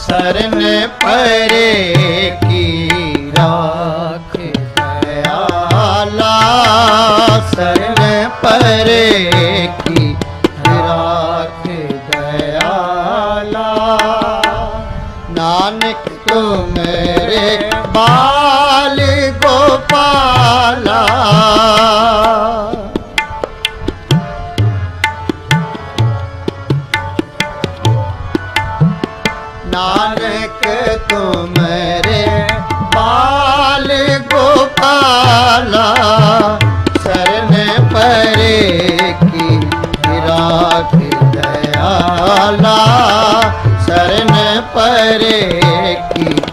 शरण परे की राख दयाला। शरण परे की राख दयाला। नानक तुम मेरे बाल नानक तुम रे बाल गोपाला शरण परे की राख दयाला शरण परे की